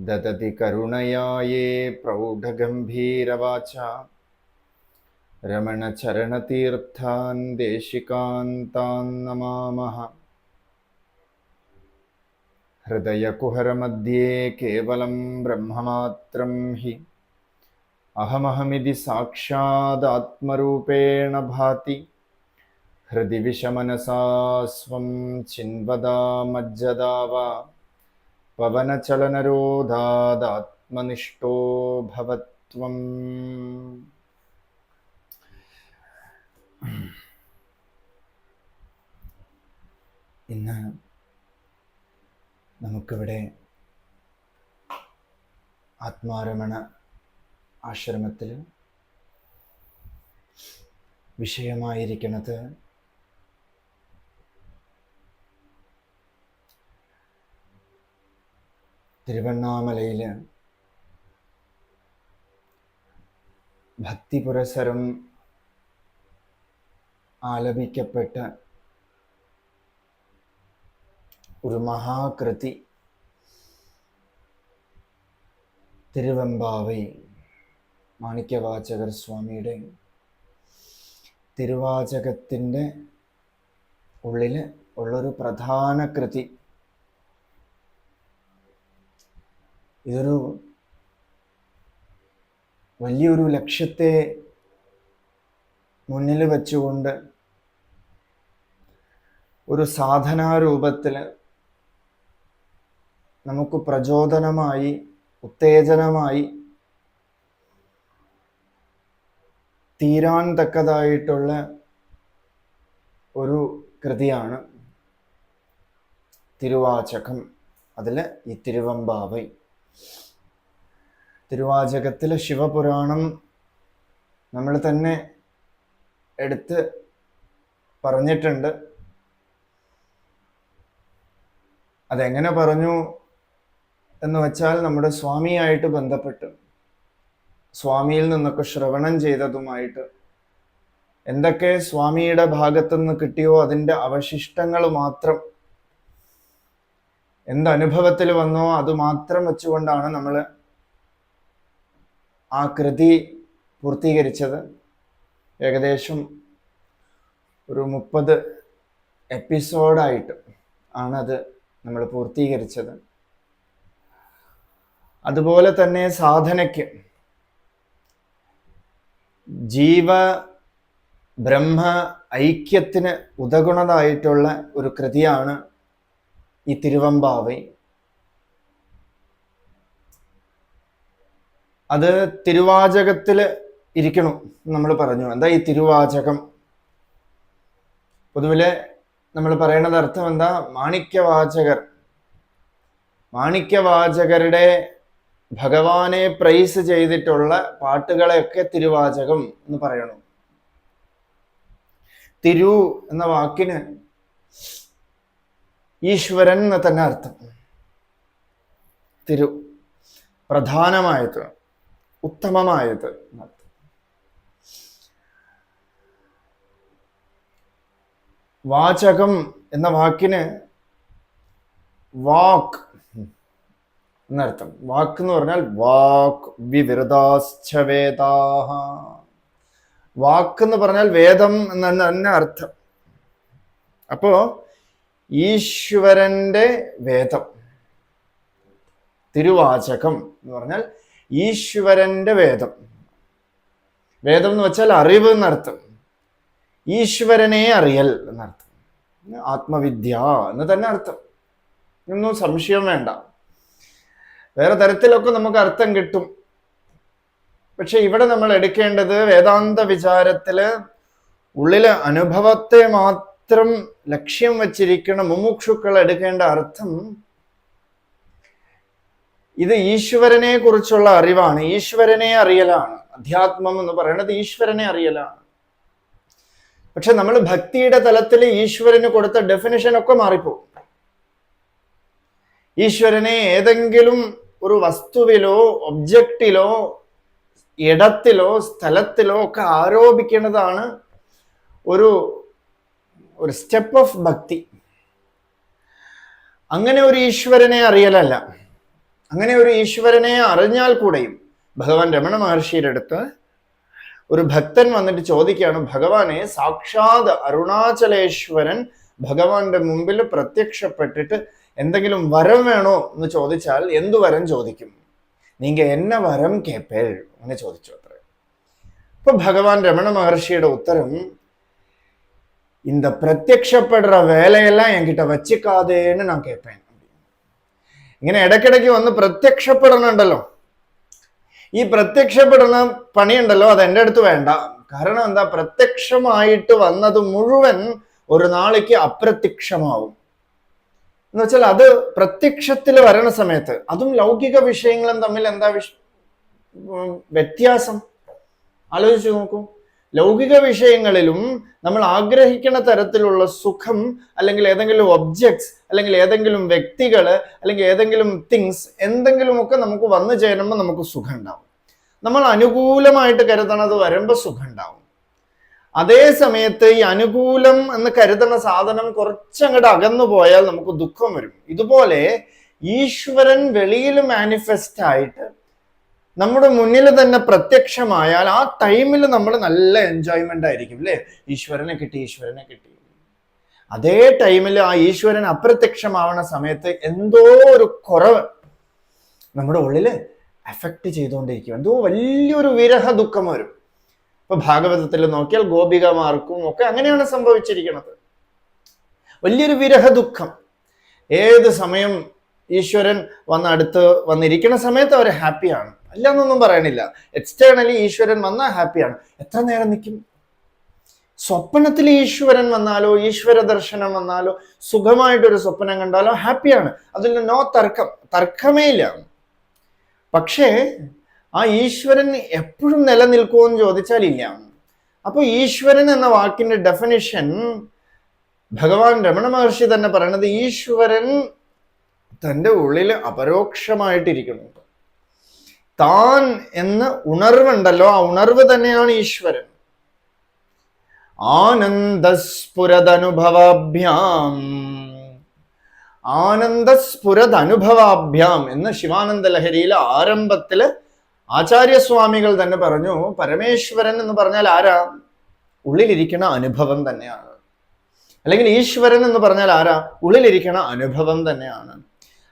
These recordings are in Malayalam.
ददति करुणया ये प्रौढगम्भीरवाचा। रमणचरणतीर्थान् देशिकान्तान् नमामः। हृदयकुहरमध्ये केवलं ब्रह्ममात्रं हि। अहमहमिति साक्षादात्मरूपेण भाति। हृदि विषमनसा स्वं चिन्वदा वा പവനചലനരോധാദാത്മനിഷ്ഠോ ഭവത്വം ഇന്ന് നമുക്കിവിടെ ആത്മാരമണ ആശ്രമത്തിൽ വിഷയമായിരിക്കുന്നത് തിരുവണ്ണാമലയിൽ ഭക്തി പുരസരം ആലപിക്കപ്പെട്ട ഒരു മഹാകൃതി തിരുവമ്പാവൈ മാണിക്യവാചകർ സ്വാമിയുടെ തിരുവാചകത്തിന്റെ ഉള്ളിൽ ഉള്ളൊരു പ്രധാന കൃതി ഇതൊരു വലിയൊരു ലക്ഷ്യത്തെ മുന്നിൽ വെച്ചുകൊണ്ട് ഒരു സാധനാരൂപത്തിൽ നമുക്ക് പ്രചോദനമായി ഉത്തേജനമായി തീരാൻ തക്കതായിട്ടുള്ള ഒരു കൃതിയാണ് തിരുവാചകം. അതിൽ ഈ തിരുവമ്പാവൈ. തിരുവാചകത്തിലെ ശിവപുരാണം നമ്മൾ തന്നെ എടുത്ത് പറഞ്ഞിട്ടുണ്ട്. അതെങ്ങനെ പറഞ്ഞു എന്ന് വെച്ചാൽ നമ്മുടെ സ്വാമിയായിട്ട് ബന്ധപ്പെട്ട് സ്വാമിയിൽ നിന്നൊക്കെ ശ്രവണം ചെയ്തതുമായിട്ട് എന്തൊക്കെ സ്വാമിയുടെ ഭാഗത്തുനിന്ന് കിട്ടിയോ അതിന്റെ അവശിഷ്ടങ്ങൾ മാത്രം എന്ത് അനുഭവത്തിൽ വന്നോ അത് മാത്രം വെച്ചുകൊണ്ടാണ് നമ്മൾ ആ കൃതി പൂർത്തീകരിച്ചത്. ഏകദേശം ഒരു മുപ്പത് എപ്പിസോഡായിട്ട് ആണത് നമ്മൾ പൂർത്തീകരിച്ചത്. അതുപോലെ തന്നെ സാധനയ്ക്ക് ജീവ ബ്രഹ്മ ഐക്യത്തിന് ഉതകുണതായിട്ടുള്ള ഒരു കൃതിയാണ് ഈ തിരുവമ്പാവൈ. അത് തിരുവാചകത്തിൽ ഇരിക്കണം നമ്മൾ പറഞ്ഞു. എന്താ ഈ തിരുവാചകം? പൊതുവിലെ നമ്മൾ പറയണത് അർത്ഥം എന്താ? മാണിക്യവാചകർ. മാണിക്യവാചകരുടെ ഭഗവാനെ പ്രൈസ് ചെയ്തിട്ടുള്ള പാട്ടുകളെയൊക്കെ തിരുവാചകം എന്ന് പറയണം. തിരു എന്ന വാക്കിന് ഈശ്വരൻ എന്ന് തന്നെ അർത്ഥം. തിരു പ്രധാനമായത് ഉത്തമമായത് വാചകം എന്ന വാക്കിന് വാക്ക് എന്നർത്ഥം വാക്ക് എന്ന് പറഞ്ഞാൽ വാക്ക് വിവൃതാശ്ചവേദാഹ വാക്ക് എന്ന് പറഞ്ഞാൽ വേദം എന്നാണ് തന്നെ അർത്ഥം. അപ്പോ ഈശ്വരന്റെ വേദം. തിരുവാചകം എന്ന് പറഞ്ഞാൽ ഈശ്വരന്റെ വേദം. വേദം എന്ന് വെച്ചാൽ അറിവ് എന്നർത്ഥം. ഈശ്വരനെ അറിയൽ എന്നർത്ഥം. ആത്മവിദ്യ എന്ന് തന്നെ അർത്ഥം. ഒന്നും സംശയം വേണ്ട. വേറെ തരത്തിലൊക്കെ നമുക്ക് അർത്ഥം കിട്ടും. പക്ഷെ ഇവിടെ നമ്മൾ എടുക്കേണ്ടത് വേദാന്ത വിചാരത്തിൽ ഉള്ളിലെ അനുഭവത്തെ മാത്രം ലക്ഷ്യം വച്ചിരിക്കുന്ന മുമുക്ഷുക്കൾ എടുക്കേണ്ട അർത്ഥം ഇത് ഈശ്വരനെ കുറിച്ചുള്ള അറിവാണ്. ഈശ്വരനെ അറിയലാണ്. അധ്യാത്മം എന്ന് പറയുന്നത് ഈശ്വരനെ അറിയലാണ്. പക്ഷെ നമ്മൾ ഭക്തിയുടെ തലത്തിൽ ഈശ്വരന് കൊടുത്ത ഡെഫിനിഷൻ ഒക്കെ മാറിപ്പോകും. ഈശ്വരനെ ഏതെങ്കിലും ഒരു വസ്തുവിലോ ഒബ്ജക്റ്റിലോ ഇടത്തിലോ സ്ഥലത്തിലോ ഒക്കെ ആരോപിക്കുന്നതാണ് ഒരു ഒരു സ്റ്റെപ്പ് ഓഫ് ഭക്തി. അങ്ങനെ ഒരു ഈശ്വരനെ അറിയലല്ല. അങ്ങനെ ഒരു ഈശ്വരനെ അറിഞ്ഞാൽ കൂടെയും ഭഗവാൻ രമണ മഹർഷിയുടെ അടുത്ത് ഒരു ഭക്തൻ വന്നിട്ട് ചോദിക്കുകയാണ് ഭഗവാനെ സാക്ഷാത് അരുണാചലേശ്വരൻ ഭഗവാന്റെ മുമ്പിൽ പ്രത്യക്ഷപ്പെട്ടിട്ട് എന്തെങ്കിലും വരം വേണോ? എന്ന് ചോദിച്ചാൽ എന്തു വരം? ചോദിക്കും. നിങ്ങൾ എന്ന വരം കേപ്പേൾ എന്ന് ചോദിച്ചു അത്ര. ഇപ്പൊ ഭഗവാൻ രമണ മഹർഷിയുടെ ഉത്തരം இந்த பிரத்யப்படுற வேலையெல்லாம் என்கிட்ட வச்சுக்காதேன்னு நான் கேட்பேன். ഇങ്ങനെ ഇടയ്ക്കിടയ്ക്ക് വന്ന് പ്രത്യക്ഷപ്പെടണുണ്ടല്ലോ ഈ പ്രത്യക്ഷപ്പെടുന്ന പണിയുണ്ടല്ലോ അത് എന്റെ അടുത്ത് വേണ്ട. കാരണം എന്താ? പ്രത്യക്ഷമായിട്ട് വന്നത് മുഴുവൻ ഒരു നാളേക്ക് അപ്രത്യക്ഷമാവും. എന്ന് വെച്ചാൽ അത് പ്രത്യക്ഷത്തിൽ വരണ സമയത്ത് അതും ലൗകിക വിഷയങ്ങളും തമ്മിൽ എന്താ വിഷ വ്യത്യാസം? ആലോചിച്ചു നോക്കൂ. ലൗകിക വിഷയങ്ങളിലും നമ്മൾ ആഗ്രഹിക്കുന്ന തരത്തിലുള്ള സുഖം അല്ലെങ്കിൽ ഏതെങ്കിലും ഒബ്ജക്ട്സ് അല്ലെങ്കിൽ ഏതെങ്കിലും വ്യക്തികൾ അല്ലെങ്കിൽ ഏതെങ്കിലും തിങ്സ് എന്തെങ്കിലുമൊക്കെ നമുക്ക് വന്നു ചേരുമ്പോൾ നമുക്ക് സുഖം ഉണ്ടാവും നമ്മൾ അനുകൂലമായിട്ട് കരുതണത് വരുമ്പോൾ സുഖം ഉണ്ടാവും അതേ സമയത്ത് ഈ അനുകൂലം എന്ന് കരുതുന്ന സാധനം കുറച്ചങ്ങോട്ട് അകന്നു പോയാൽ നമുക്ക് ദുഃഖം വരും. ഇതുപോലെ ഈശ്വരൻ വെളിയിൽ മാനിഫെസ്റ്റ് ആയിട്ട് നമ്മുടെ മുന്നിൽ തന്നെ പ്രത്യക്ഷമായാൽ ആ ടൈമിൽ നമ്മൾ നല്ല എൻജോയ്മെന്റ് ആയിരിക്കും അല്ലേ ഈശ്വരനെ കിട്ടി ഈശ്വരനെ കിട്ടി. അതേ ടൈമിൽ ആ ഈശ്വരൻ അപ്രത്യക്ഷമാവണ സമയത്ത് എന്തോ ഒരു കുറവ് നമ്മുടെ ഉള്ളിൽ എഫക്ട് ചെയ്തുകൊണ്ടിരിക്കും. എന്തോ വലിയൊരു വിരഹ ദുഃഖം വരും. ഇപ്പൊ ഭാഗവതത്തിൽ നോക്കിയാൽ ഗോപികമാർക്കും ഒക്കെ അങ്ങനെയാണ് സംഭവിച്ചിരിക്കുന്നത്. വലിയൊരു വിരഹ ദുഃഖം. ഏത് സമയം ഈശ്വരൻ വന്ന് അടുത്ത് വന്നിരിക്കുന്ന സമയത്ത് അവർ ഹാപ്പിയാണ് അല്ല എന്നൊന്നും പറയണില്ല. എക്സ്റ്റേണലി ഈശ്വരൻ വന്നാൽ ഹാപ്പിയാണ് എത്ര നേരം നിൽക്കും സ്വപ്നത്തിൽ ഈശ്വരൻ വന്നാലോ ഈശ്വര ദർശനം വന്നാലോ സുഖമായിട്ടൊരു സ്വപ്നം കണ്ടാലോ ഹാപ്പിയാണ് അതിൽ നോ തർക്കം. തർക്കമേ ഇല്ല. പക്ഷേ ആ ഈശ്വരൻ എപ്പോഴും നിലനിൽക്കുമോ എന്ന് ചോദിച്ചാൽ ഇല്ല. അപ്പൊ ഈശ്വരൻ എന്ന വാക്കിന്റെ ഡെഫിനിഷൻ ഭഗവാൻ രമണ മഹർഷി തന്നെ പറയണത് ഈശ്വരൻ തന്റെ ഉള്ളിൽ അപരോക്ഷമായിട്ടിരിക്കുന്നുണ്ട് താൻ എന്ന ഉണർവുണ്ടല്ലോ ആ ഉണർവ് തന്നെയാണ് ഈശ്വരൻ. ആനന്ദസ്ഫുരതനുഭവാഭ്യാം. ആനന്ദസ്ഫുരതനുഭവാഭ്യാം എന്ന് ശിവാനന്ദ ലഹരിയിലെ ആരംഭത്തിൽ ആചാര്യസ്വാമികൾ തന്നെ പറഞ്ഞു പരമേശ്വരൻ എന്ന് പറഞ്ഞാൽ ആരാ? ഉള്ളിലിരിക്കുന്ന അനുഭവം തന്നെയാണ്. അല്ലെങ്കിൽ ഈശ്വരൻ എന്ന് പറഞ്ഞാൽ ആരാ? ഉള്ളിലിരിക്കണ അനുഭവം തന്നെയാണ്.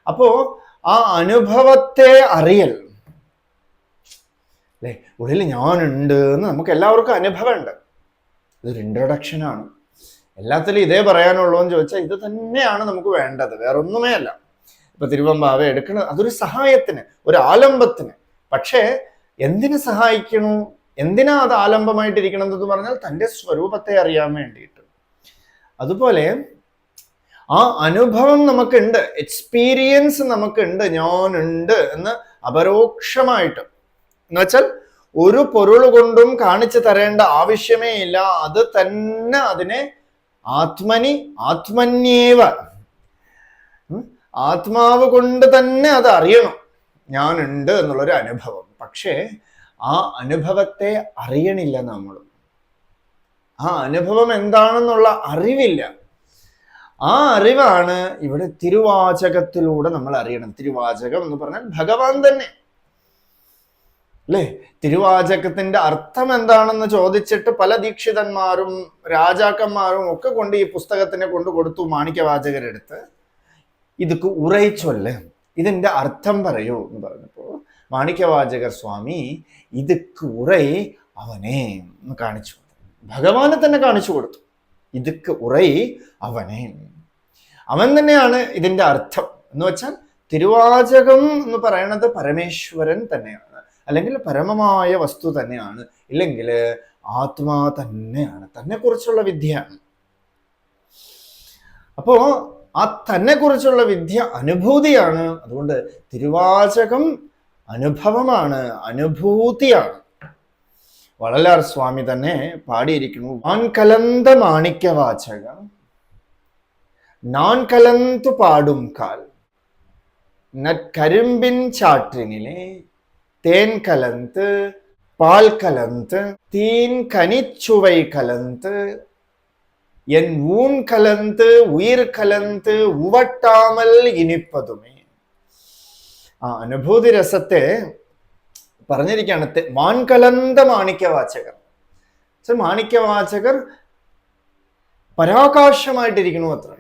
അപ്പോ ആ അനുഭവത്തെ അറിയൽ അല്ലെ? ഉള്ളിൽ ഞാനുണ്ട് എന്ന് നമുക്ക് എല്ലാവർക്കും അനുഭവമുണ്ട്. ഇതൊരു ഇൻട്രൊഡക്ഷനാണ് എല്ലാത്തിലും ഇതേ പറയാനുള്ളൂ എന്ന് ചോദിച്ചാൽ ഇത് തന്നെയാണ് നമുക്ക് വേണ്ടത് വേറെ ഒന്നുമേ അല്ല. ഇപ്പൊ തിരുവമ്പാവ എടുക്കുന്നത് അതൊരു സഹായത്തിന് ഒരു ആലംബത്തിന്. പക്ഷേ എന്തിനു സഹായിക്കണു? എന്തിനാ അത് ആലംബമായിട്ടിരിക്കണം എന്ന് പറഞ്ഞാൽ തന്റെ സ്വരൂപത്തെ അറിയാൻ വേണ്ടിയിട്ട്. അതുപോലെ ആ അനുഭവം നമുക്കുണ്ട് എക്സ്പീരിയൻസ് നമുക്കുണ്ട് ഞാനുണ്ട് എന്ന് അപരോക്ഷമായിട്ട് എന്ന് വെച്ചാൽ ഒരു പൊരുൾ കൊണ്ടും കാണിച്ചു തരേണ്ട ആവശ്യമേ ഇല്ല. അത് തന്നെ അതിനെ ആത്മനി ആത്മന്യേവ. ആത്മാവ് കൊണ്ട് തന്നെ അത് അറിയണം. ഞാനുണ്ട് എന്നുള്ളൊരു അനുഭവം. പക്ഷേ ആ അനുഭവത്തെ അറിയണില്ല നമ്മൾ. ആ അനുഭവം എന്താണെന്നുള്ള അറിവില്ല. ആ അറിവാണ് ഇവിടെ തിരുവാചകത്തിലൂടെ നമ്മൾ അറിയണം. തിരുവാചകം എന്ന് പറഞ്ഞാൽ ഭഗവാൻ തന്നെ. അല്ലേ? തിരുവാചകത്തിന്റെ അർത്ഥം എന്താണെന്ന് ചോദിച്ചിട്ട് പല ദീക്ഷിതന്മാരും രാജാക്കന്മാരും ഒക്കെ കൊണ്ട് ഈ പുസ്തകത്തിനെ കൊണ്ട് കൊടുത്തു മാണിക്യവാചകരെടുത്ത്. ഇതൊക്കെ ഉറയിച്ചൊല്ല് ഇതിന്റെ അർത്ഥം പറയൂ എന്ന് പറഞ്ഞപ്പോൾ മാണിക്യവാചകർ സ്വാമി ഇതൊക്കെ ഉറൈ അവനെ എന്ന് കാണിച്ചു ഭഗവാനെ തന്നെ കാണിച്ചു കൊടുത്തു. ഇതൊക്കെ ഉറൈ അവനെ. അവൻ തന്നെയാണ് ഇതിന്റെ അർത്ഥം. എന്ന് വെച്ചാൽ തിരുവാചകം എന്ന് പറയുന്നത് പരമേശ്വരൻ തന്നെയാണ്. അല്ലെങ്കിൽ പരമമായ വസ്തു തന്നെയാണ്. ഇല്ലെങ്കിൽ ആത്മാ തന്നെയാണ്. തന്നെക്കുറിച്ചുള്ള വിദ്യയാണ്. അപ്പോൾ ആ തന്നെക്കുറിച്ചുള്ള വിദ്യ അനുഭൂതിയാണ്. അതുകൊണ്ട് തിരുവാചകം അനുഭവമാണ് അനുഭൂതിയാണ്. വളലാർ സ്വാമി തന്നെ പാടിയിരിക്കുന്നു വാൻ കലന്ത മാണിക്യവാചക നാൻ കലന്തു പാടും കാൽ നറ്റ് കരിമ്പിൻ ചാട്ടിനിലെ தேன் கலந்து பால் கலந்து தீன் கனிச்சுவை கலந்து என் ஊன் கலந்து உயிர் கலந்து ഉവട്ടാമൽ ഇനിപ്പതുമേ ആ അനുഭൂതി രസത്തെ പറഞ്ഞിരിക്കുകയാണ് തെ- വാൻകലന്ത മാണിക്യവാചകർ So, മാണിക്യവാചകർ പരാകാശമായിട്ടിരിക്കണു അത്ര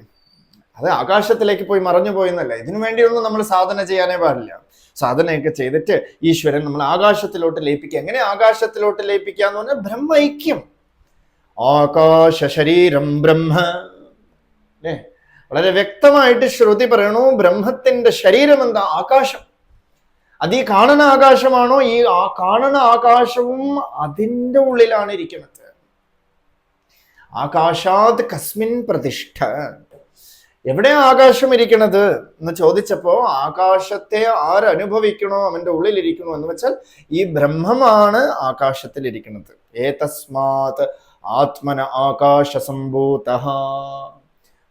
അത് ആകാശത്തിലേക്ക് പോയി മറഞ്ഞു പോയെന്നല്ല. ഇതിനു വേണ്ടിയൊന്നും നമ്മൾ സാധന ചെയ്യാനേ പാടില്ല. സാധനയൊക്കെ ചെയ്തിട്ട് ഈശ്വരൻ നമ്മൾ ആകാശത്തിലോട്ട് ലയിപ്പിക്കുക. എങ്ങനെ ആകാശത്തിലോട്ട് ലയിപ്പിക്കുക എന്ന് പറഞ്ഞാൽ ബ്രഹ്മൈക്യം. ആകാശ ശരീരം ബ്രഹ്മ. അല്ലേ? വളരെ വ്യക്തമായിട്ട് ശ്രുതി പറയണു ബ്രഹ്മത്തിന്റെ ശരീരം എന്താ? ആകാശം. അത് ഈ കാണുന്ന ആകാശമാണോ? ഈ ആ കാണുന്ന ആകാശവും അതിന്റെ ഉള്ളിലാണ് ഇരിക്കുന്നത്. ആകാശാത് കസ്മിൻ പ്രതിഷ്ഠ. എവിടെ ആകാശം ഇരിക്കണത് എന്ന് ചോദിച്ചപ്പോ ആകാശത്തെ ആരനുഭവിക്കണോ അവന്റെ ഉള്ളിലിരിക്കണോ എന്ന് വെച്ചാൽ ഈ ബ്രഹ്മമാണ് ആകാശത്തിൽ ഇരിക്കുന്നത് ഏതസ്മാത് ആത്മന ആകാശ സംഭൂത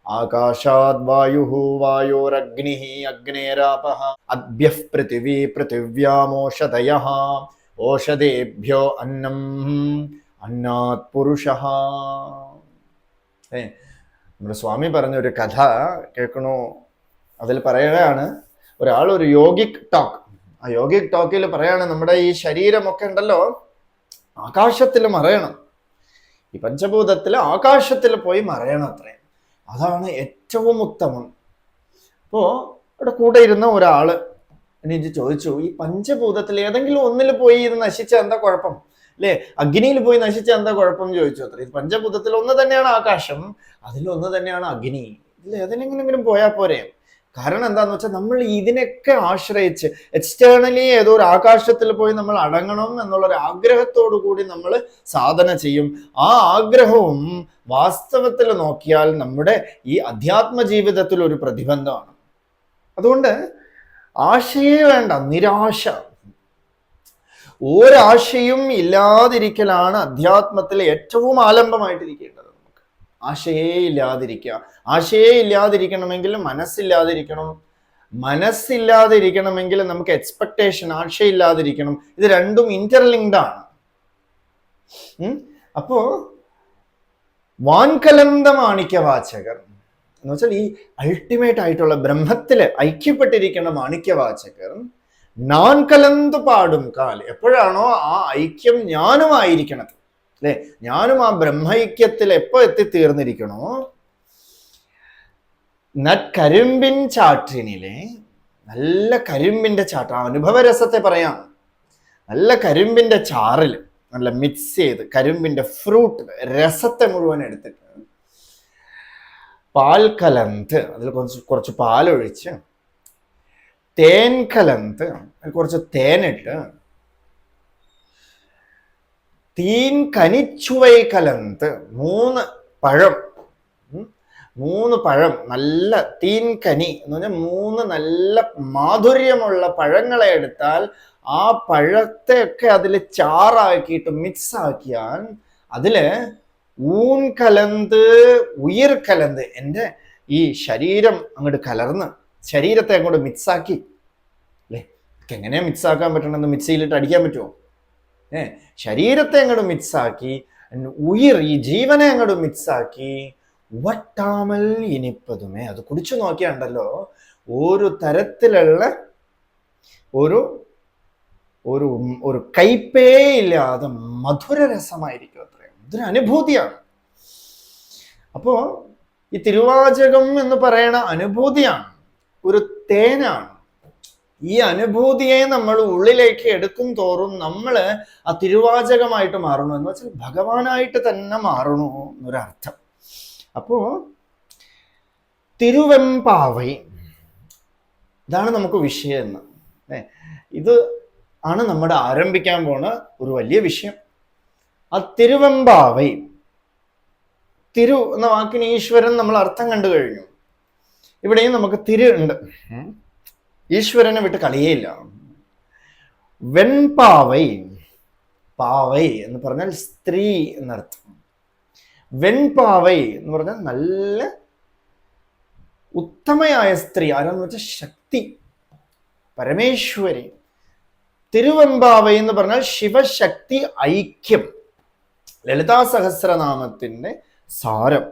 ആകാശാത് വായു വായോരഗ്നി അഗ്നേരാപ. അദ്ഭ്യ പൃഥിവി പൃഥിവ്യാമോഷധയ. ഓഷധേഭ്യോ അന്നം അന്നാത് പുരുഷ. ഏ നമ്മുടെ സ്വാമി പറഞ്ഞ ഒരു കഥ കേൾക്കണോ? അതിൽ പറയുകയാണ് ഒരാൾ ഒരു യോഗിക് ടോക്ക്. ആ യോഗിക് ടോക്കിൽ പറയാണ് നമ്മുടെ ഈ ശരീരമൊക്കെ ഉണ്ടല്ലോ ആകാശത്തിൽ മറയണം. ഈ പഞ്ചഭൂതത്തിൽ ആകാശത്തിൽ പോയി മറയണം അത്രേ. അതാണ് ഏറ്റവും ഉത്തമം. അപ്പോ അവിടെ കൂടെ ഇരുന്ന ഒരാൾ എനിക്ക് ചോദിച്ചു ഈ പഞ്ചഭൂതത്തിൽ ഏതെങ്കിലും ഒന്നിൽ പോയി ഇത് നശിച്ച എന്താ കുഴപ്പം? അല്ലേ? അഗ്നിയിൽ പോയി നശിച്ച എന്താ കുഴപ്പം ചോദിച്ചു അത്ര. ഇത് പഞ്ചഭൂതത്തിൽ ഒന്ന് തന്നെയാണ് ആകാശം അതിലൊന്ന് തന്നെയാണ് അഗ്നി. ഇതിൽ അതിനെങ്ങനെങ്കിലും പോയാൽ പോരെ. കാരണം എന്താന്ന് വെച്ചാൽ നമ്മൾ ഇതിനൊക്കെ ആശ്രയിച്ച് എക്സ്റ്റേണലി ഏതോ ഒരു ആകാശത്തിൽ പോയി നമ്മൾ അടങ്ങണം എന്നുള്ള ഒരു ആഗ്രഹത്തോടു കൂടി നമ്മൾ സാധന ചെയ്യും. ആ ആഗ്രഹവും വാസ്തവത്തിൽ നോക്കിയാൽ നമ്മുടെ ഈ അധ്യാത്മ ജീവിതത്തിൽ ഒരു പ്രതിബന്ധമാണ്. അതുകൊണ്ട് ആശയേ വേണ്ട നിരാശ. ഒരാശയും ഇല്ലാതിരിക്കലാണ് അധ്യാത്മത്തിലെ ഏറ്റവും ആലംബമായിട്ടിരിക്കേണ്ടത്. നമുക്ക് ആശയേ ഇല്ലാതിരിക്കുക. ആശയേ ഇല്ലാതിരിക്കണമെങ്കിൽ മനസ്സില്ലാതിരിക്കണം. മനസ്സില്ലാതിരിക്കണമെങ്കിൽ നമുക്ക് എക്സ്പെക്ടേഷൻ ആശയില്ലാതിരിക്കണം ഇത് രണ്ടും ഇന്റർലിങ്ക്ഡ് ആണ്. അപ്പോ വാൻകലന്ത മാണിക്യവാചകർ എന്ന് വെച്ചാൽ ഈ അൾട്ടിമേറ്റ് ആയിട്ടുള്ള ബ്രഹ്മത്തിൽ ഐക്യപ്പെട്ടിരിക്കുന്ന മാണിക്യവാചകർ നാൻ കലന്ത് പാടും കാൽ. എപ്പോഴാണോ ആ ഐക്യം ഞാനുമായിരിക്കണത് അല്ലെ? ഞാനും ആ ബ്രഹ്മൈക്യത്തിൽ എപ്പോ എത്തിത്തീർന്നിരിക്കണോ? നരിമ്പിൻ ചാട്ടിനിലെ നല്ല കരിമ്പിന്റെ ചാട്ട. അനുഭവരസത്തെ പറയാം. നല്ല കരിമ്പിന്റെ ചാറിൽ നല്ല മിക്സ് ചെയ്ത് കരിമ്പിന്റെ ഫ്രൂട്ട് രസത്തെ മുഴുവൻ എടുത്തിട്ട് പാൽ കലന്ത് അതിൽ കുറച്ച് കുറച്ച് പാലൊഴിച്ച് തേൻ കലന്ത് കുറച്ച് തേനിട്ട് തീൻ കനിച്ചുവൈ കലന്ത് മൂന്ന് പഴം മൂന്ന് പഴം നല്ല തീൻ കനി എന്ന് പറഞ്ഞാൽ മൂന്ന് നല്ല മാധുര്യമുള്ള പഴങ്ങളെ എടുത്താൽ ആ പഴത്തെ ഒക്കെ അതിൽ ചാറാക്കിയിട്ട് മിക്സ് ആക്കിയാൽ അതിൽ ഊൻ കലന്ത് ഉയർ കലന്ത് എന്റെ ഈ ശരീരം അങ്ങോട്ട് കലർന്ന് ശരീരത്തെ അങ്ങോട്ട് മിക്സാക്കി. അല്ലേ? എങ്ങനെയാ മിക്സ് ആക്കാൻ പറ്റണമെന്ന് മിക്സിയിലിട്ട് അടിക്കാൻ പറ്റുമോ ഏ? ശരീരത്തെ അങ്ങോട്ട് മിക്സാക്കി ഉയിർ ഈ ജീവനെ അങ്ങോട്ട് മിക്സാക്കി വട്ടാമൽ ഇനിപ്പതുമേ. അത് കുടിച്ചു നോക്കിയാണ്ടല്ലോ. ഒരു തരത്തിലുള്ള ഒരു ഒരു ഒരു കൈപ്പേ ഇല്ലാതെ മധുര രസമായിരിക്കും അത്രയും ഇതൊരു അനുഭൂതിയാണ്. അപ്പോ ഈ തിരുവാചകം എന്ന് പറയണ അനുഭൂതിയാണ്. ഒരു തേനാണ്. ഈ അനുഭൂതിയെ നമ്മൾ ഉള്ളിലേക്ക് എടുക്കും തോറും നമ്മൾ ആ തിരുവാചകമായിട്ട് മാറണു എന്ന് വെച്ചാൽ ഭഗവാനായിട്ട് തന്നെ മാറണു എന്നൊരർത്ഥം. അപ്പോ തിരുവെമ്പാവൈ. ഇതാണ് നമുക്ക് വിഷയം എന്ന്. ഇത് ആണ് നമ്മുടെ ആരംഭിക്കാൻ പോണ ഒരു വലിയ വിഷയം. ആ തിരുവെമ്പാവൈ. തിരു എന്ന വാക്കിന് ഈശ്വരൻ നമ്മൾ അർത്ഥം കണ്ടു കഴിഞ്ഞു. ഇവിടെയും നമുക്ക് തിരി ഉണ്ട്. ഈശ്വരനെ വിട്ട് കളിയേയില്ല. വെൺപാവൈ പാവൈ എന്ന് പറഞ്ഞാൽ സ്ത്രീ എന്നർത്ഥം. വെൺപാവൈ എന്ന് പറഞ്ഞാൽ നല്ല ഉത്തമയായ സ്ത്രീ. ആരാന്ന് വെച്ചാൽ ശക്തി. പരമേശ്വരി. തിരുവമ്പാവൈ എന്ന് പറഞ്ഞാൽ ശിവശക്തി ഐക്യം. ലളിതാ സഹസ്രനാമത്തിന്റെ സാരം.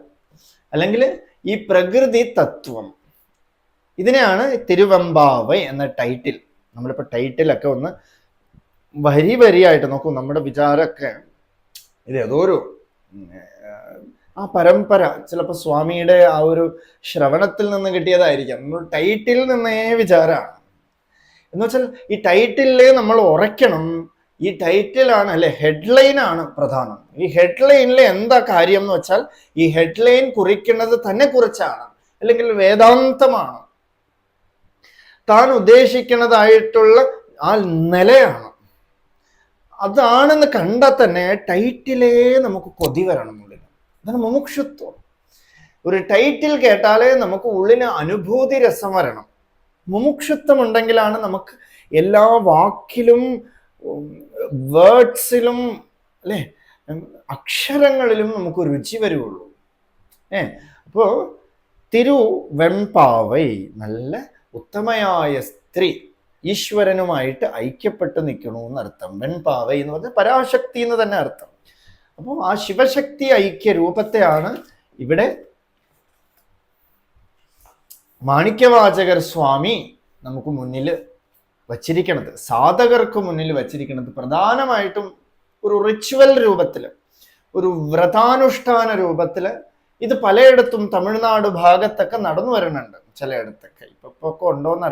അല്ലെങ്കിൽ ഈ പ്രകൃതി തത്വം. ഇതിനെയാണ് തിരുവമ്പാവൈ എന്ന ടൈറ്റിൽ നമ്മളിപ്പോൾ ടൈറ്റിലൊക്കെ ഒന്ന് വരി വരിയായിട്ട് നോക്കൂ. നമ്മുടെ വിചാരമൊക്കെ ഇത് ഏതോ ഒരു ആ പരമ്പര ചിലപ്പോൾ സ്വാമിയുടെ ആ ഒരു ശ്രവണത്തിൽ നിന്ന് കിട്ടിയതായിരിക്കാം. നമ്മൾ ടൈറ്റിൽ നിന്നേ വിചാരമാണ്. എന്ന് വെച്ചാൽ ഈ ടൈറ്റിലെ നമ്മൾ ഉറയ്ക്കണം. ഈ ടൈറ്റിലാണ് അല്ലെ ഹെഡ്ലൈൻ ആണ് പ്രധാനം. ഈ ഹെഡ്ലൈനിൽ എന്താ കാര്യം എന്ന് വെച്ചാൽ ഈ ഹെഡ്ലൈൻ കുറിക്കുന്നത് തന്നെ കുറിച്ചാണ് അല്ലെങ്കിൽ വേദാന്തമാണ്. താൻ ഉദ്ദേശിക്കുന്നതായിട്ടുള്ള ആ നിലയാണ്. അതാണെന്ന് കണ്ടാൽ തന്നെ ടൈറ്റിലേ നമുക്ക് കൊതി വരണം ഉള്ളിൽ അതാണ് മുമുക്ഷുത്വം. ഒരു ടൈറ്റിൽ കേട്ടാലേ നമുക്ക് ഉള്ളിന് അനുഭൂതി രസം വരണം. മുമുക്ഷുത്വം ഉണ്ടെങ്കിലാണ് നമുക്ക് എല്ലാ വാക്കിലും വേർഡ്സിലും അല്ലേ? അക്ഷരങ്ങളിലും നമുക്ക് രുചി വരുള്ളൂ ഏ? അപ്പോൾ തിരു വെമ്പാവൈ നല്ല ഉത്തമയായ സ്ത്രീ ഈശ്വരനുമായിട്ട് ഐക്യപ്പെട്ട് നിൽക്കണു എന്നർത്ഥം. വെൺപാവൈ എന്ന് പറഞ്ഞാൽ പരാശക്തി എന്ന് തന്നെ അർത്ഥം. അപ്പോൾ ആ ശിവശക്തി ഐക്യ രൂപത്തെയാണ് ഇവിടെ മാണിക്യവാചകർ സ്വാമി നമുക്ക് മുന്നിൽ വച്ചിരിക്കണത്. സാധകർക്ക് മുന്നിൽ വച്ചിരിക്കുന്നത് പ്രധാനമായിട്ടും ഒരു റിച്വൽ രൂപത്തിൽ ഒരു വ്രതാനുഷ്ഠാന രൂപത്തിൽ ഇത് പലയിടത്തും തമിഴ്നാട് ഭാഗത്തൊക്കെ നടന്നു വരുന്നുണ്ട് ചിലയിടത്തൊക്കെ. ഇപ്പൊ ഇപ്പൊ ഒക്കെ ഉണ്ടോന്ന്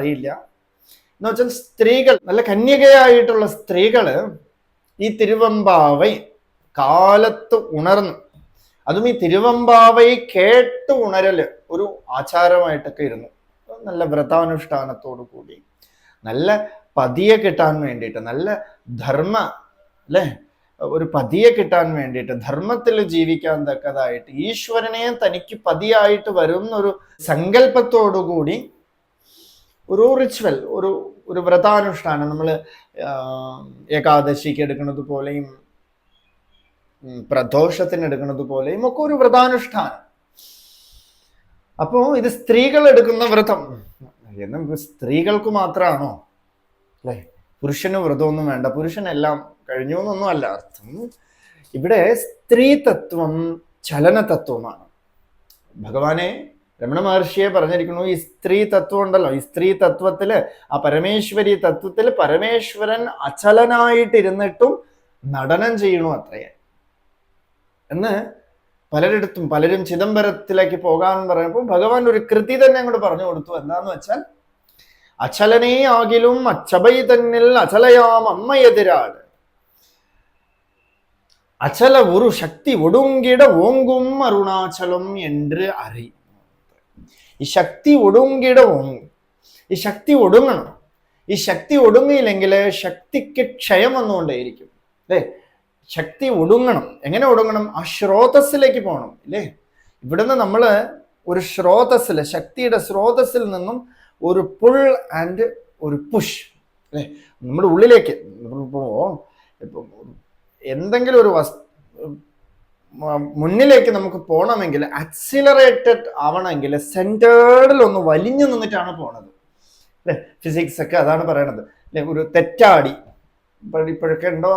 എന്ന് വെച്ചാൽ സ്ത്രീകൾ നല്ല കന്യകയായിട്ടുള്ള സ്ത്രീകൾ ഈ തിരുവമ്പാവൈ കാലത്ത് ഉണർന്നു. അതും ഈ തിരുവമ്പാവൈ കേട്ട് ഉണരൽ ഒരു ആചാരമായിട്ടൊക്കെ ഇരുന്നു. നല്ല വ്രതാനുഷ്ഠാനത്തോടു കൂടി. നല്ല പതിയെ കിട്ടാൻ വേണ്ടിയിട്ട് നല്ല ധർമ്മ അല്ലേ? ഒരു പതിയെ കിട്ടാൻ വേണ്ടിയിട്ട് ധർമ്മത്തിൽ ജീവിക്കാൻ തക്കതായിട്ട് ഈശ്വരനെ തനിക്ക് പതിയായിട്ട് വരുന്ന ഒരു സങ്കല്പത്തോടുകൂടി ഒരു റിച്വൽ ഒരു ഒരു വ്രതാനുഷ്ഠാനം നമ്മൾ ഏകാദശിക്ക് എടുക്കുന്നത് പോലെയും പ്രദോഷത്തിന് എടുക്കുന്നത് പോലെയും ഒക്കെ ഒരു വ്രതാനുഷ്ഠാനം. അപ്പോ ഇത് സ്ത്രീകൾ എടുക്കുന്ന വ്രതം. എന്നും സ്ത്രീകൾക്ക് മാത്രമാണോ? അല്ലേ? പുരുഷന് വ്രതമൊന്നും വേണ്ട. പുരുഷനെല്ലാം കഴിഞ്ഞു എന്നൊന്നും അല്ല അർത്ഥം ഇവിടെ ചലന തത്വമാണ് ഭഗവാനെ രമണ മഹർഷിയെ പറഞ്ഞിരിക്കുന്നു ഈ സ്ത്രീ തത്വം ഉണ്ടല്ലോ. ഈ സ്ത്രീ തത്വത്തിൽ ആ പരമേശ്വരി തത്വത്തിൽ പരമേശ്വരൻ അചലനായിട്ടിരുന്നിട്ടും നടനം ചെയ്യണു അത്രയെ എന്ന് പലരിടത്തും പലരും ചിദംബരത്തിലേക്ക് പോകാൻ പറഞ്ഞപ്പോൾ ഭഗവാൻ ഒരു കൃതി തന്നെ അങ്ങോട്ട് പറഞ്ഞു കൊടുത്തു. എന്താന്ന് വെച്ചാൽ അച്ചലനേ ആകിലും അച്ഛബൈ തന്നിൽ അചലയാം അമ്മയെതിരാൾ അചല ഒരു ശക്തി ഒടുങ്കിട ഓങ്കും അരുണാചലം എന്ന് അറി. ഈ ശക്തി ഒടുങ്കിട ഓങ്ങും. ഈ ശക്തി ഒടുങ്ങണം. ഈ ശക്തി ഒടുങ്ങിയില്ലെങ്കിൽ ശക്തിക്ക് ക്ഷയം വന്നുകൊണ്ടേയിരിക്കും. അല്ലേ? ശക്തി ഒടുങ്ങണം. എങ്ങനെ ഒടുങ്ങണം? ആ സ്രോതസ്സിലേക്ക് പോകണം അല്ലേ ഇവിടുന്ന് നമ്മൾ ഒരു സ്രോതസ്സിൽ ശക്തിയുടെ സ്രോതസ്സിൽ നിന്നും ഒരു പുൾ ആൻഡ് ഒരു പുഷ് അല്ലേ? നമ്മുടെ ഉള്ളിലേക്ക് ഇപ്പോൾ ഇപ്പൊ എന്തെങ്കിലും ഒരു വസ് മുന്നിലേക്ക് നമുക്ക് പോകണമെങ്കിൽ അക്സിലറേറ്റഡ് ആവണമെങ്കിൽ സെന്റേർഡിൽ ഒന്ന് വലിഞ്ഞു നിന്നിട്ടാണ് പോണത് അല്ലേ? ഫിസിക്സ് ഒക്കെ അതാണ് പറയണത് അല്ലെ? ഒരു തെറ്റാടി ഇപ്പൊ ഇപ്പോഴൊക്കെ ഉണ്ടോ?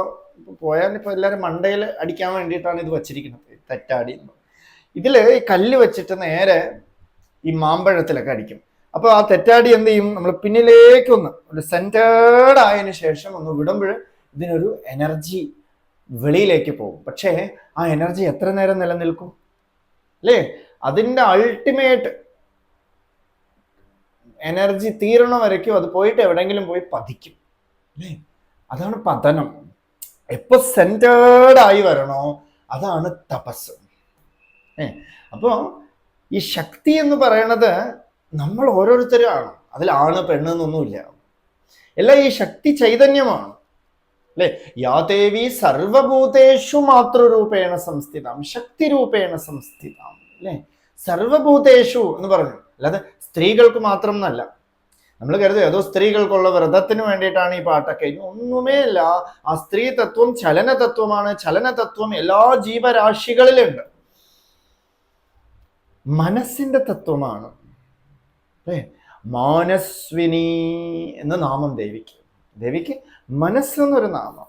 പോയാൽ ഇപ്പൊ എല്ലാവരും മണ്ടയിൽ അടിക്കാൻ വേണ്ടിയിട്ടാണ് ഇത് വച്ചിരിക്കുന്നത് തെറ്റാടി ഇതിൽ ഈ കല്ല് വെച്ചിട്ട് നേരെ ഈ മാമ്പഴത്തിലൊക്കെ അടിക്കും. അപ്പോൾ ആ തെറ്റാടി എന്ത് ചെയ്യും? നമ്മൾ പിന്നിലേക്കൊന്ന് ഒരു സെന്റേർഡ് ആയതിനു ശേഷം ഒന്ന് വിടുമ്പോൾ ഇതിനൊരു എനർജി വെളിയിലേക്ക് പോകും. പക്ഷേ ആ എനർജി എത്ര നേരം നിലനിൽക്കും? അല്ലേ? അതിന്റെ അൾട്ടിമേറ്റ് എനർജി തീരണ വരയ്ക്കും. അത് പോയിട്ട് എവിടെങ്കിലും പോയി പതിക്കും. അല്ലേ? അതാണ് പതനം. എപ്പോ സെന്റേർഡ് ആയി വരണോ അതാണ് തപസ്. ഏ അപ്പോ ഈ ശക്തി എന്ന് പറയണത് നമ്മൾ ഓരോരുത്തരും ആണ് പെണ്ണ് എന്നൊന്നുമില്ല എല്ലാം ഈ ശക്തി ചൈതന്യമാണ്. അല്ലെ? യാ ദേവി സർവഭൂതേഷു മാതൃരൂപേണ സംസ്ഥിതം ശക്തി രൂപേണ സംസ്ഥിതം. അല്ലെ? സർവഭൂതേഷു എന്ന് പറഞ്ഞു. അല്ലാതെ സ്ത്രീകൾക്ക് മാത്രം എന്നല്ല. നമ്മൾ കരുതും ഏതോ സ്ത്രീകൾക്കുള്ള വ്രതത്തിന് വേണ്ടിയിട്ടാണ് ഈ പാട്ടൊക്കെ. ഒന്നുമേ അല്ല ആ സ്ത്രീ തത്വം ചലന തത്വമാണ്. ചലന തത്വം എല്ലാ ജീവരാശികളിലുണ്ട്. മനസ്സിന്റെ തത്വമാണ്. അല്ലേ? മാനസ്വിനി എന്ന നാമം ദേവിക്ക്. ദേവിക്ക് മനസ്സ് എന്നൊരു നാമം.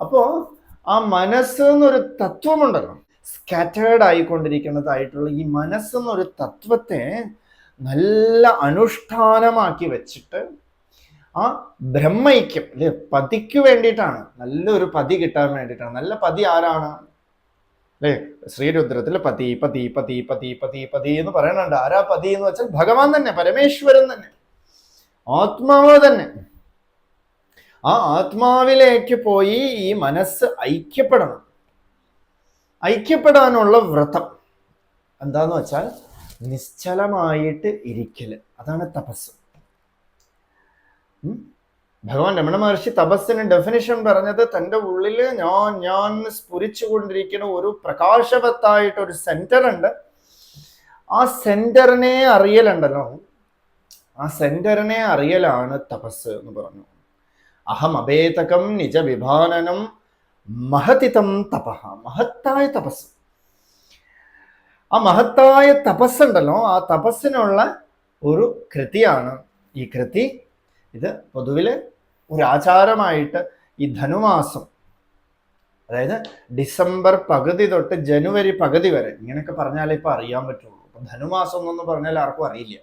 അപ്പോ ആ മനസ്സ് എന്നൊരു തത്വമുണ്ടല്ലോ. സ്കാറ്റേർഡ് ആയിക്കൊണ്ടിരിക്കുന്നതായിട്ടുള്ള ഈ മനസ്സെന്നൊരു തത്വത്തെ നല്ല അനുഷ്ഠാനമാക്കി വെച്ചിട്ട് ആ ബ്രഹ്മയ്ക്കും അല്ലെ പതിക്ക് വേണ്ടിയിട്ടാണ് നല്ലൊരു പതി കിട്ടാൻ വേണ്ടിയിട്ടാണ്. നല്ല പതി ആരാണ്? അല്ലേ ശ്രീരുദ്രത്തിൽ പതി പതി പതി പതി പതി പതി എന്ന് പറയുന്നുണ്ട്. ആരാ പതി എന്ന് വെച്ചാൽ ഭഗവാൻ തന്നെ പരമേശ്വരൻ തന്നെ ആത്മാവ് തന്നെ. ആ ആത്മാവിലേക്ക് പോയി ഈ മനസ്സ് ഐക്യപ്പെടണം. ഐക്യപ്പെടാനുള്ള വ്രതം എന്താന്ന് വെച്ചാൽ നിശ്ചലമായിട്ട് ഇരിക്കൽ അതാണ് തപസ്? ഭഗവാൻ രമണ മഹർഷി തപസ്സിന് ഡെഫിനിഷൻ പറഞ്ഞത് തന്റെ ഉള്ളിൽ ഞാൻ ഞാൻ സ്ഫുരിച്ചു കൊണ്ടിരിക്കുന്ന ഒരു പ്രകാശവത്തായിട്ട് ഒരു സെന്റർ ഉണ്ട്. ആ സെന്ററിനെ അറിയലുണ്ടല്ലോ. ആ സെന്ററിനെ അറിയലാണ് തപസ് എന്ന് പറഞ്ഞു. അഹം അഭേതകം നിജ വിഭാനനം മഹതിതം തപഹ. മഹത്തായ തപസ്. ആ മഹത്തായ തപസ്സുണ്ടല്ലോ ആ തപസ്സിനുള്ള ഒരു കൃതിയാണ് ഈ കൃതി. ഇത് പൊതുവിൽ ഒരു ആചാരമായിട്ട് ഈ ധനുമാസം അതായത് ഡിസംബർ പകുതി തൊട്ട് ജനുവരി പകുതി വരെ ഇങ്ങനെയൊക്കെ പറഞ്ഞാലേ ഇപ്പൊ അറിയാൻ പറ്റുള്ളൂ. അപ്പൊ ധനുമാസം എന്നൊന്നും പറഞ്ഞാൽ ആർക്കും അറിയില്ല.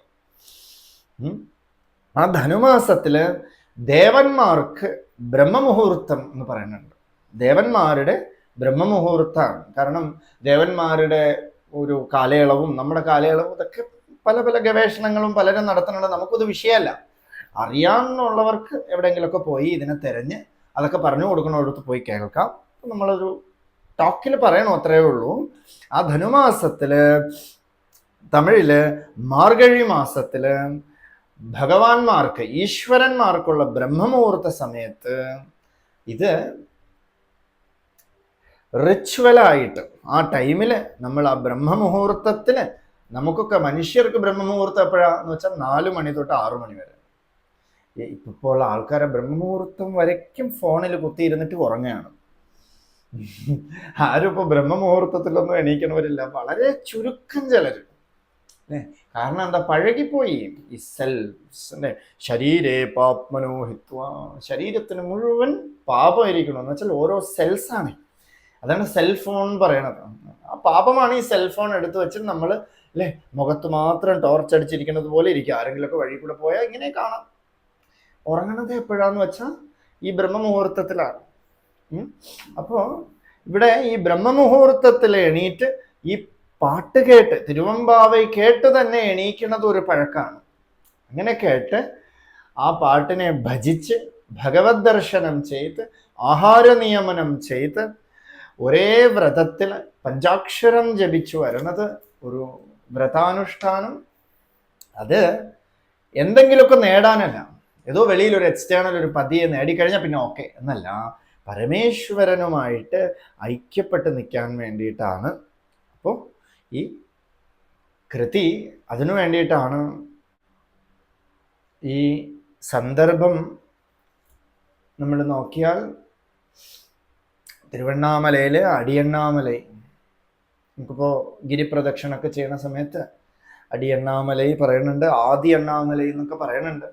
ആ ധനുമാസത്തിൽ ദേവന്മാർക്ക് ബ്രഹ്മമുഹൂർത്തം എന്ന് പറയുന്നുണ്ട്. ദേവന്മാരുടെ ബ്രഹ്മമുഹൂർത്തമാണ്. കാരണം ദേവന്മാരുടെ ഒരു കാലയളവും നമ്മുടെ കാലയളവും ഇതൊക്കെ പല പല ഗവേഷണങ്ങളും പലരും നടത്തുന്നുണ്ട്. നമുക്കത് വിഷയമല്ല. അറിയാമെന്നുള്ളവർക്ക് എവിടെയെങ്കിലുമൊക്കെ പോയി ഇതിനെ തിരഞ്ഞ് അതൊക്കെ പറഞ്ഞു കൊടുക്കുന്നിടത്ത് പോയി കേൾക്കാം. നമ്മളൊരു ടോക്കിൽ പറയണോ അത്രയേ ഉള്ളൂ. ആ ധനുമാസത്തിൽ തമിഴിൽ മാർഗഴി മാസത്തിൽ ഭഗവാന്മാർക്ക് ഈശ്വരന്മാർക്കുള്ള ബ്രഹ്മമുഹൂർത്ത സമയത്ത് ഇത് റിച്വലായിട്ട് ആ ടൈമിൽ നമ്മൾ ആ ബ്രഹ്മമുഹൂർത്തത്തിൽ നമുക്കൊക്കെ മനുഷ്യർക്ക് ബ്രഹ്മമുഹൂർത്തം എപ്പോഴാന്ന് വെച്ചാൽ നാല് മണി തൊട്ട് ആറു മണി വരെ. ഇപ്പോൾ ഉള്ള ആൾക്കാരെ ബ്രഹ്മമുഹൂർത്തം വരയ്ക്കും ഫോണിൽ കുത്തിയിരുന്നിട്ട് ഉറങ്ങുകയാണ് ആരും ഇപ്പോൾ ബ്രഹ്മമുഹൂർത്തത്തിലൊന്നും എണീക്കണവരില്ല. വളരെ ചുരുക്കം അല്ലേ? കാരണം എന്താ? പഴകിപ്പോയി. ഈ സെൽസ് ശരീരേ പാപ്മനോഹിത്വ. ശരീരത്തിന് മുഴുവൻ പാപമായിരിക്കണം എന്ന് വെച്ചാൽ ഓരോ സെൽസാണ് അതാണ് സെൽഫോൺ പറയണത്. ആ പാപമാണ് ഈ സെൽഫോൺ എടുത്തു വെച്ചിട്ട് നമ്മൾ അല്ലേ മുഖത്ത് മാത്രം ടോർച്ച് അടിച്ചിരിക്കുന്നത് പോലെ ഇരിക്കും. ആരെങ്കിലുമൊക്കെ വഴി കൂടെ പോയാൽ ഇങ്ങനെ കാണാം. ഉറങ്ങണത് എപ്പോഴാന്ന് വെച്ചാൽ ഈ ബ്രഹ്മമുഹൂർത്തത്തിലാണ്. അപ്പോൾ അപ്പോ ഇവിടെ ഈ ബ്രഹ്മമുഹൂർത്തത്തിൽ എണീറ്റ് ഈ പാട്ട് കേട്ട് തിരുവമ്പാവൈ കേട്ട് തന്നെ എണീക്കുന്നത് ഒരു പഴക്കാണ്. അങ്ങനെ കേട്ട് ആ പാട്ടിനെ ഭജിച്ച് ഭഗവത് ദർശനം ചെയ്ത് ആഹാര നിയമനം ചെയ്ത് ഒരേ വ്രതത്തിൽ പഞ്ചാക്ഷരം ജപിച്ചു വരുന്നത് ഒരു വ്രതാനുഷ്ഠാനം. അത് എന്തെങ്കിലുമൊക്കെ നേടാനല്ല. ഏതോ വെളിയിൽ ഒരു എക്സ്റ്റേണൽ ഒരു പതിയെ നേടിക്കഴിഞ്ഞാൽ പിന്നെ ഓക്കെ എന്നല്ല. പരമേശ്വരനുമായിട്ട് ഐക്യപ്പെട്ട് നിൽക്കാൻ വേണ്ടിയിട്ടാണ്. അപ്പോൾ ഈ കൃതി അതിനു വേണ്ടിയിട്ടാണ് ഈ സന്ദർഭം നമ്മൾ നോക്കിയാൽ തിരുവണ്ണാമലയിൽ അടിയണ്ണാമലൈ. നമുക്കിപ്പോൾ ഗിരിപ്രദക്ഷിണൊക്കെ ചെയ്യുന്ന സമയത്ത് അടിയണ്ണാമലൈ പറയുന്നുണ്ട് ആദി അണ്ണാമലൈ എന്നൊക്കെ പറയുന്നുണ്ട്.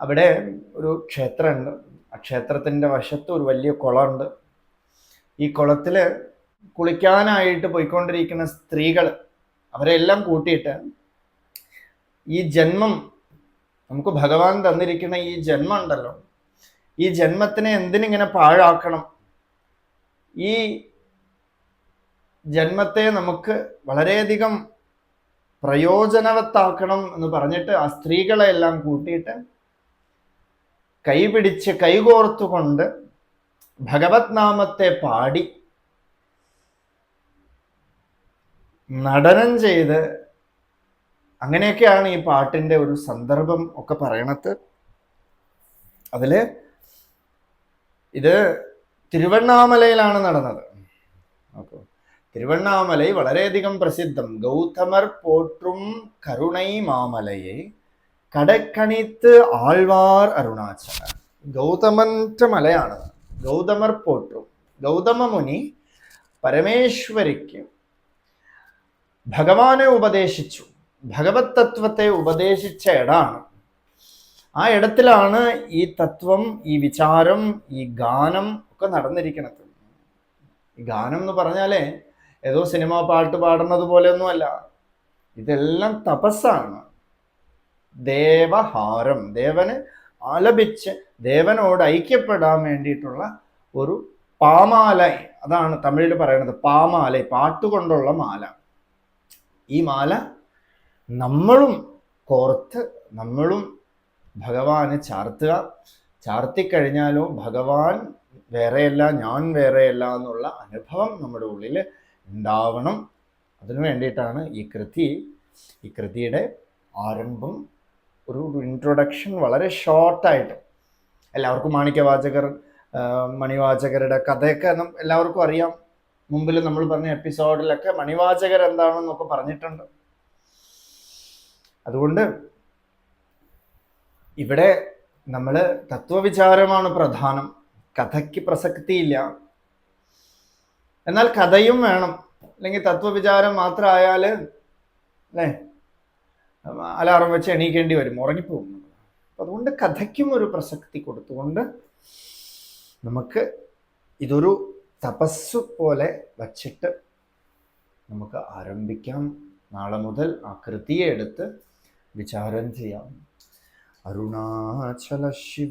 അവിടെ ഒരു ക്ഷേത്രമുണ്ട്. ആ ക്ഷേത്രത്തിന്റെ വശത്ത് ഒരു വലിയ കുളമുണ്ട്. ഈ കുളത്തിൽ കുളിക്കാനായിട്ട് പോയിക്കൊണ്ടിരിക്കുന്ന സ്ത്രീകൾ അവരെല്ലാം കൂട്ടിയിട്ട് ഈ ജന്മം നമുക്ക് ഭഗവാൻ തന്നിരിക്കുന്ന ഈ ജന്മം ഉണ്ടല്ലോ. ഈ ജന്മത്തിനെ എന്തിനിങ്ങനെ പാഴാക്കണം? ഈ ജന്മത്തെ നമുക്ക് വളരെയധികം പ്രയോജനവത്താക്കണം എന്ന് പറഞ്ഞിട്ട് ആ സ്ത്രീകളെ എല്ലാം കൂട്ടിയിട്ട് കൈപിടിച്ച് കൈകോർത്തുകൊണ്ട് ഭഗവത് നാമത്തെ പാടി നടനം ചെയ്ത് അങ്ങനെയൊക്കെയാണ് ഈ പാട്ടിന്റെ ഒരു സന്ദർഭം ഒക്കെ പറയണത്. അതിൽ ഇത് തിരുവണ്ണാമലയിലാണ് നടന്നത്. ഓക്കെ. തിരുവണ്ണാമല വളരെയധികം പ്രസിദ്ധം. ഗൗതമർ പോற்றும் കരുണൈ മാമലയെ കടക്കണിത്ത് ആൾവാർ അരുണാചല. ഗൗതമന്റെ മലയാണ്. ഗൗതമർ പോറ്റും. ഗൗതമ മുനി പരമേശ്വരിക്ക് ഭഗവാനെ ഉപദേശിച്ചു. ഭഗവത് തത്വത്തെ ഉപദേശിച്ച ഇടാണ് ആ ഇടത്തിലാണ് ഈ തത്വം ഈ വിചാരം ഈ ഗാനം ഒക്കെ നടന്നിരിക്കണത്. ഗാനം എന്ന് പറഞ്ഞാലേ ഏതോ സിനിമ പാട്ട് പാടുന്നത് പോലെയൊന്നുമല്ല. ഇതെല്ലാം തപസ്സാണ്. ദേവഹാരം ദേവന് ആലപിച്ച് ദേവനോട് ഐക്യപ്പെടാൻ വേണ്ടിയിട്ടുള്ള ഒരു പാമാല അതാണ് തമിഴിൽ പറയുന്നത് പാമാല പാട്ടുകൊണ്ടുള്ള മാല. ഈ മാല നമ്മളും കോർത്ത് നമ്മളും ഭഗവാന് ചാർത്തുക. ചാർത്തിക്കഴിഞ്ഞാലോ ഭഗവാൻ വേറെയല്ല ഞാൻ വേറെയല്ല എന്നുള്ള അനുഭവം നമ്മുടെ ഉള്ളിൽ ഉണ്ടാവണം. അതിനു വേണ്ടിയിട്ടാണ് ഈ കൃതി. ഈ കൃതിയുടെ ആരംഭം ഒരു ഇൻട്രൊഡക്ഷൻ വളരെ ഷോർട്ടായിട്ട് എല്ലാവർക്കും മാണിക്യവാചകർ മണിവാചകരുടെ കഥയൊക്കെ എല്ലാവർക്കും അറിയാം. മുമ്പിൽ നമ്മൾ പറഞ്ഞ എപ്പിസോഡിലൊക്കെ മണിവാചകർ എന്താണെന്നൊക്കെ പറഞ്ഞിട്ടുണ്ട്. അതുകൊണ്ട് ഇവിടെ നമ്മൾ തത്വവിചാരമാണ് പ്രധാനം. കഥയ്ക്ക് പ്രസക്തിയില്ല. എന്നാൽ കഥയും വേണം. അല്ലെങ്കിൽ തത്വവിചാരം മാത്രമായാൽ അല്ലേ? അലാറം വെച്ച് എണീക്കേണ്ടി വരും. ഉറങ്ങിപ്പോകും അതുകൊണ്ട് കഥയ്ക്കും ഒരു പ്രസക്തി കൊടുത്തുകൊണ്ട് നമുക്ക് ഇതൊരു തപസ് പോലെ വച്ചിട്ട് നമുക്ക് ആരംഭിക്കാം. നാളെ മുതൽ ആ കൃതിയെ എടുത്ത് വിചാരം ചെയ്യാം. അരുണാചല ശിവ